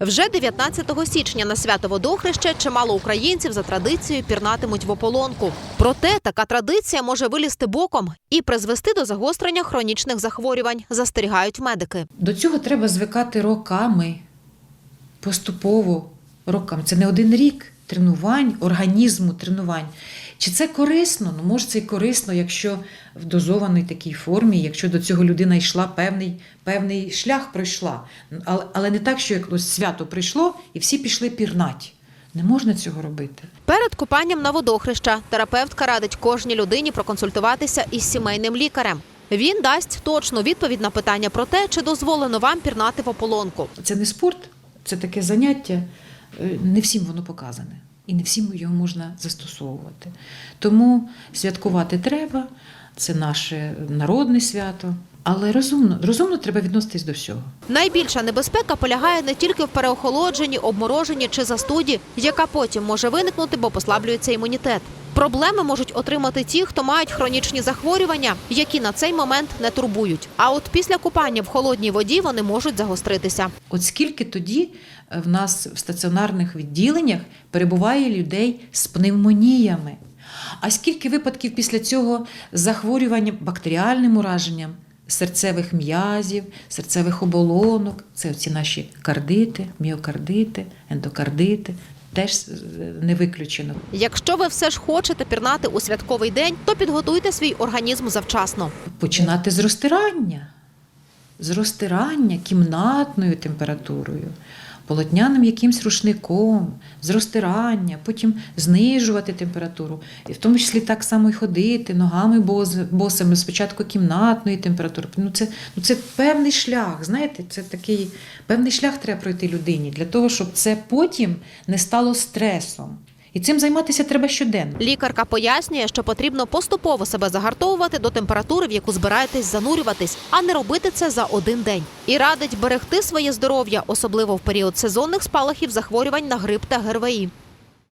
Вже 19 січня на свято водохреща чимало українців за традицією пірнатимуть в ополонку. Проте така традиція може вилізти боком і призвести до загострення хронічних захворювань, застерігають медики. До цього треба звикати роками, поступово роками. Це не один рік тренувань, організму тренувань. Чи це корисно? Ну, може, це і корисно, якщо в дозованій такій формі, якщо до цього людина йшла певний, певний шлях пройшла. Але, але не так, що як ось свято прийшло і всі пішли пірнать. Не можна цього робити. Перед купанням на водохреща терапевтка радить кожній людині проконсультуватися із сімейним лікарем. Він дасть точну відповідь на питання про те, чи дозволено вам пірнати в ополонку. Це не спорт, це таке заняття. Е, Не всім воно показане. І не всім його можна застосовувати. Тому святкувати треба, це наше народне свято. Але розумно, розумно треба відноситись до всього. Найбільша небезпека полягає не тільки в переохолодженні, обмороженні чи застуді, яка потім може виникнути, бо послаблюється імунітет. Проблеми можуть отримати ті, хто мають хронічні захворювання, які на цей момент не турбують. А от після купання в холодній воді вони можуть загостритися. От скільки тоді е, в нас в стаціонарних відділеннях перебуває людей з пневмоніями? А скільки випадків після цього з захворюванням бактеріальним ураженням серцевих м'язів, серцевих оболонок? Це ці наші кардити, міокардити, ендокардити. Теж е, не виключено. Якщо ви все ж хочете пірнати у святковий день, то підготуйте свій організм завчасно. Починати з розтирання, з розтирання кімнатною температурою, полотняним якимсь рушником, з розтирання, потім знижувати температуру, і в тому числі так само й ходити ногами босими, спочатку кімнатної температури. Ну це, ну це певний шлях. Знаєте, це такий певний шлях треба пройти людині для того, щоб це потім не стало стресом. І цим займатися треба щоденно. Лікарка пояснює, що потрібно поступово себе загартовувати до температури, в яку збираєтесь занурюватись, а не робити це за один день. І радить берегти своє здоров'я, особливо в період сезонних спалахів захворювань на грип та ГРВІ.